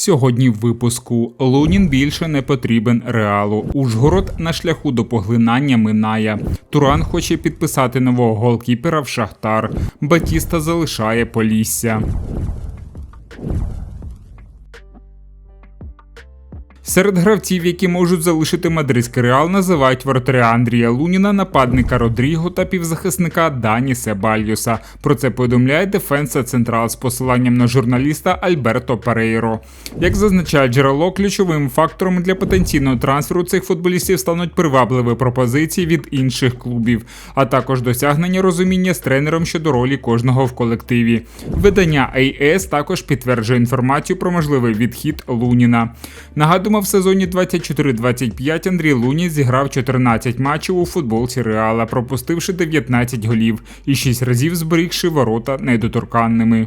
Сьогодні в випуску Лунін більше не потрібен реалу. Ужгород на шляху до поглинання минає. Туран хоче підписати нового голкіпера в Шахтар. Батіста залишає Полісся. Серед гравців, які можуть залишити мадридський реал, називають воротаря Андрія Луніна, нападника Родріго та півзахисника Дані Себальюса. Про це повідомляє Дефенса Централ з посиланням на журналіста Альберто Перейро. Як зазначає джерело, ключовим фактором для потенційного трансферу цих футболістів стануть привабливі пропозиції від інших клубів, а також досягнення розуміння з тренером щодо ролі кожного в колективі. Видання AS також підтверджує інформацію про можливий відхід Луніна. Нагадуємо, в сезоні 24-25 Андрій Луні зіграв 14 матчів у футболці Реала, пропустивши 19 голів і 6 разів зберігши ворота недоторканними.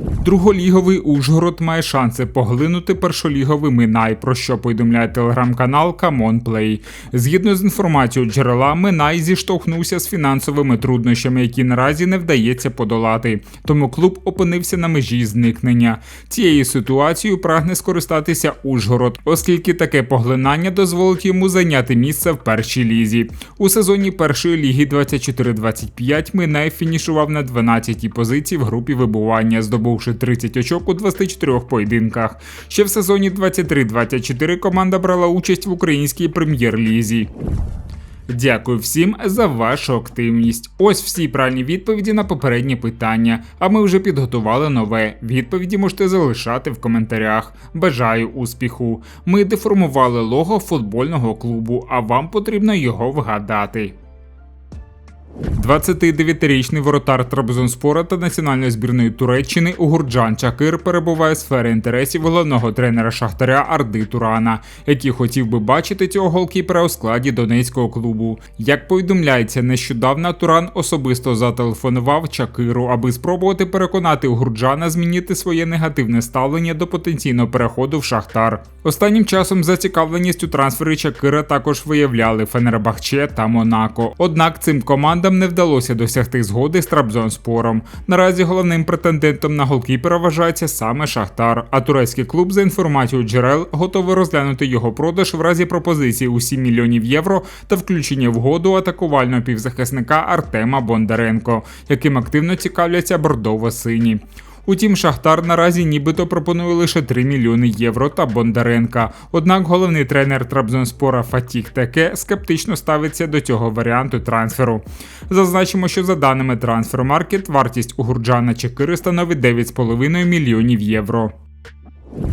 Друголіговий Ужгород має шанси поглинути першоліговий Минай, про що повідомляє телеграм-канал Camon Play. Згідно з інформацією джерела, Минай зіштовхнувся з фінансовими труднощами, які наразі не вдається подолати. Тому клуб опинився на межі зникнення. Цією ситуацією прагне скористатися Ужгород, оскільки таке поглинання дозволить йому зайняти місце в першій лізі. У сезоні першої ліги 24-25 Минай фінішував на 12-й позиції в групі вибування, здобувши 30 очок у 24 поєдинках. Ще в сезоні 23-24 команда брала участь в українській прем'єр-лізі. Дякую всім за вашу активність. Ось всі правильні відповіді на попередні питання. А ми вже підготували нове. Відповіді можете залишати в коментарях. Бажаю успіху. Ми деформували лого футбольного клубу, а вам потрібно його вгадати. 29-річний воротар Трабзонспора та національної збірної Туреччини Угурджан Чакир перебуває в сфері інтересів головного тренера Шахтаря Арди Турана, який хотів би бачити цього голкіпера у складі донецького клубу. Як повідомляється, нещодавно Туран особисто зателефонував Чакиру, аби спробувати переконати Угурджана змінити своє негативне ставлення до потенційного переходу в Шахтар. Останнім часом зацікавленість у трансфері Чакира також виявляли Фенербахче та Монако. Однак цим командам не вдалося досягти згоди з Трабзонспором. Наразі головним претендентом на голкіпера вважається саме Шахтар, а турецький клуб за інформацією джерел готовий розглянути його продаж в разі пропозиції у 7 мільйонів євро та включення в году атакувального півзахисника Артема Бондаренко, яким активно цікавляться бордово-сині. Утім, Шахтар наразі нібито пропонує лише 3 мільйони євро та Бондаренка. Однак головний тренер Трабзонспора Фатіх Теке скептично ставиться до цього варіанту трансферу. Зазначимо, що за даними Трансфермаркет, вартість у Гурджана Чекири становить 9,5 мільйонів євро.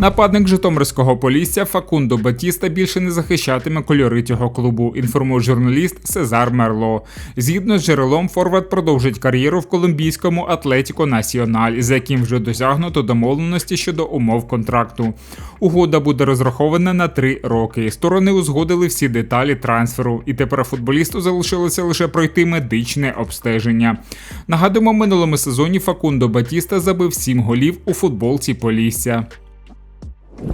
Нападник Житомирського полісся Факундо Батіста більше не захищатиме кольори цього клубу. Інформує журналіст Сезар Мерло. Згідно з джерелом, Форвард продовжить кар'єру в колумбійському Атлетіко Національ, за яким вже досягнуто домовленості щодо умов контракту. Угода буде розрахована на три роки. Сторони узгодили всі деталі трансферу, і тепер футболісту залишилося лише пройти медичне обстеження. Нагадуємо, минулому сезоні Факундо Батіста забив сім голів у футболці Полісся.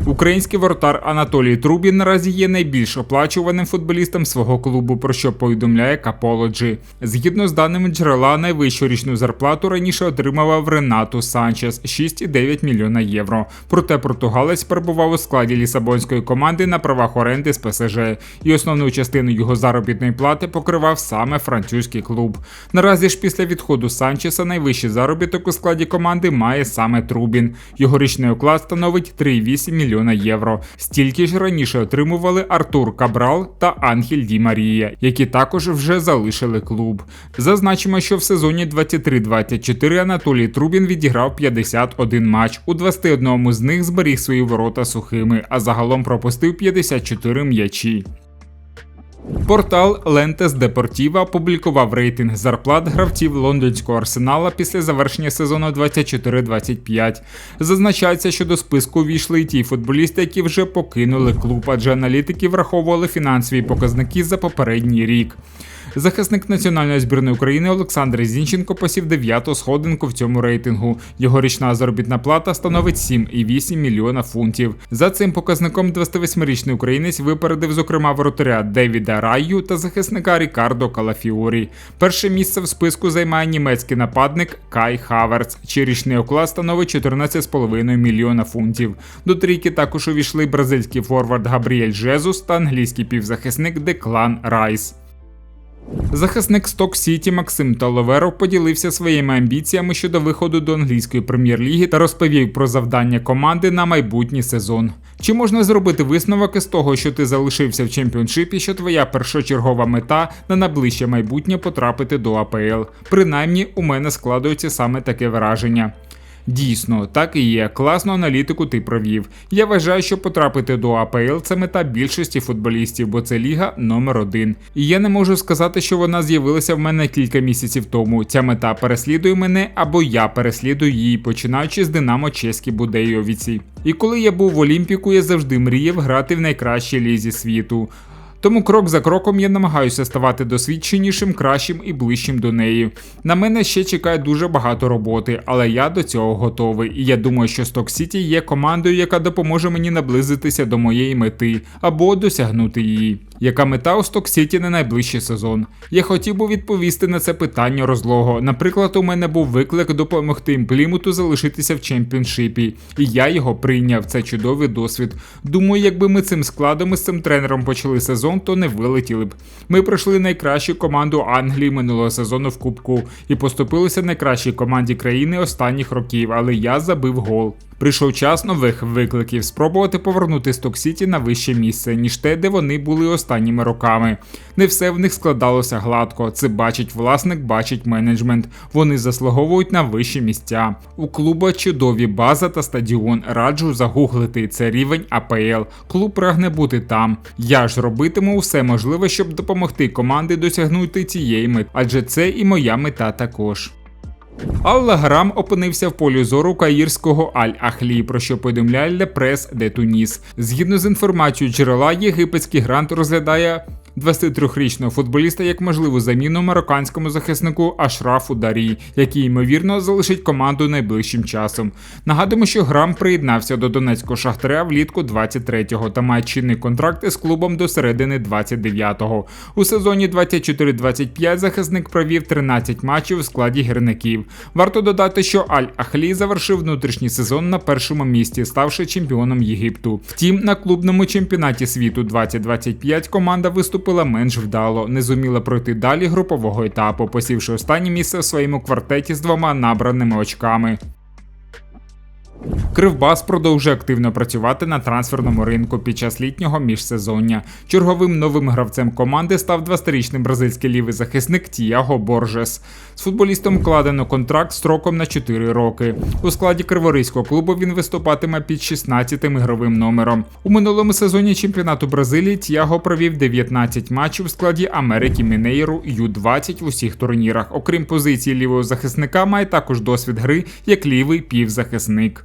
Український воротар Анатолій Трубін наразі є найбільш оплачуваним футболістом свого клубу, про що повідомляє Каполоджі. Згідно з даними джерела, найвищу річну зарплату раніше отримував Ренату Санчес 6,9 мільйона євро. Проте португалець перебував у складі лісабонської команди на правах оренди з ПСЖ, і основну частину його заробітної плати покривав саме французький клуб. Наразі ж після відходу Санчеса найвищий заробіток у складі команди має саме Трубін. Його річний оклад становить 3,8 мільйона євро. Стільки ж раніше отримували Артур Кабрал та Ангель Ді Марія, які також вже залишили клуб. Зазначимо, що в сезоні 23-24 Анатолій Трубін відіграв 51 матч. У 21 з них зберіг свої ворота сухими, а загалом пропустив 54 м'ячі. Портал Lentes Deportiva опублікував рейтинг зарплат гравців лондонського арсенала після завершення сезону 24-25. Зазначається, що до списку війшли й ті футболісти, які вже покинули клуб, адже аналітики враховували фінансові показники за попередній рік. Захисник національної збірної України Олександр Зінченко посів дев'яту сходинку в цьому рейтингу. Його річна заробітна плата становить 7,8 мільйона фунтів. За цим показником 28-річний українець випередив, зокрема, воротаря Девіда Раю та захисника Рікардо Калафіорі. Перше місце в списку займає німецький нападник Кай Хаверц, чий річний оклад становить 14,5 мільйона фунтів. До трійки також увійшли бразильський форвард Габріель Жезус та англійський півзахисник Деклан Райс. Захисник Сток Сіті Максим Таловеров поділився своїми амбіціями щодо виходу до англійської прем'єр-ліги та розповів про завдання команди на майбутній сезон. Чи можна зробити висновок із того, що ти залишився в чемпіоншипі, що твоя першочергова мета на найближче майбутнє потрапити до АПЛ? Принаймні, у мене складується саме таке враження. Дійсно, так і є. Класну аналітику ти провів. Я вважаю, що потрапити до АПЛ це мета більшості футболістів, бо це ліга номер один. І я не можу сказати, що вона з'явилася в мене кілька місяців тому. Ця мета переслідує мене або я переслідую її, починаючи з Динамо Чеські Будейовіці. І коли я був в Олімпіку, я завжди мріяв грати в найкращій лізі світу. Тому крок за кроком я намагаюся ставати досвідченішим, кращим і ближчим до неї. На мене ще чекає дуже багато роботи, але я до цього готовий. І я думаю, що Stock City є командою, яка допоможе мені наблизитися до моєї мети або досягнути її. Яка мета у Stock City на найближчий сезон? Я хотів би відповісти на це питання розлого. Наприклад, у мене був виклик допомогти Плімуту залишитися в чемпіоншипі, і я його прийняв. Це чудовий досвід. Думаю, якби ми цим складом і з цим тренером почали сезон, то не вилетіли б. Ми пройшли найкращу команду Англії минулого сезону в Кубку і поступилися найкращій команді країни останніх років, але я забив гол. Прийшов час нових викликів спробувати повернути Сток-Сіті на вище місце, ніж те, де вони були останніми роками. Не все в них складалося гладко. Це бачить власник, бачить менеджмент. Вони заслуговують на вищі місця. У клуба чудові база та стадіон. Раджу загуглити це рівень АПЛ. Клуб прагне бути там. Я ж робитиму все можливе, щоб допомогти команді досягнути цієї мети, адже це і моя мета також. Алла Грам опинився в полі зору каїрського Аль-Ахлі, про що повідомляє Лепрес де Туніс. Згідно з інформацією джерела, єгипетський грант розглядає 23-річного футболіста як можливу заміну марокканському захиснику Ашрафу Дарі, який ймовірно залишить команду найближчим часом. Нагадуємо, що Грам приєднався до Донецького шахтаря влітку 23-го та має чинний контракт із клубом до середини 29-го. У сезоні 24-25 захисник провів 13 матчів у складі гірників. Варто додати, що Аль-Ахлі завершив внутрішній сезон на першому місці, ставши чемпіоном Єгипту. Втім, на клубному чемпіонаті світу 2025 команда виступила менш вдало, не зуміла пройти далі групового етапу, посівши останнє місце в своєму квартеті з двома набраними очками. Кривбас продовжує активно працювати на трансферному ринку під час літнього міжсезоння. Черговим новим гравцем команди став 20-річний бразильський лівий захисник Тіаго Боржес. З футболістом укладено контракт строком на 4 роки. У складі криворізького клубу він виступатиме під 16-тим ігровим номером. У минулому сезоні чемпіонату Бразилії Тіаго провів 19 матчів у складі Америки Мінейру Ю-20 в усіх турнірах. Окрім позиції лівого захисника, має також досвід гри як лівий півзахисник.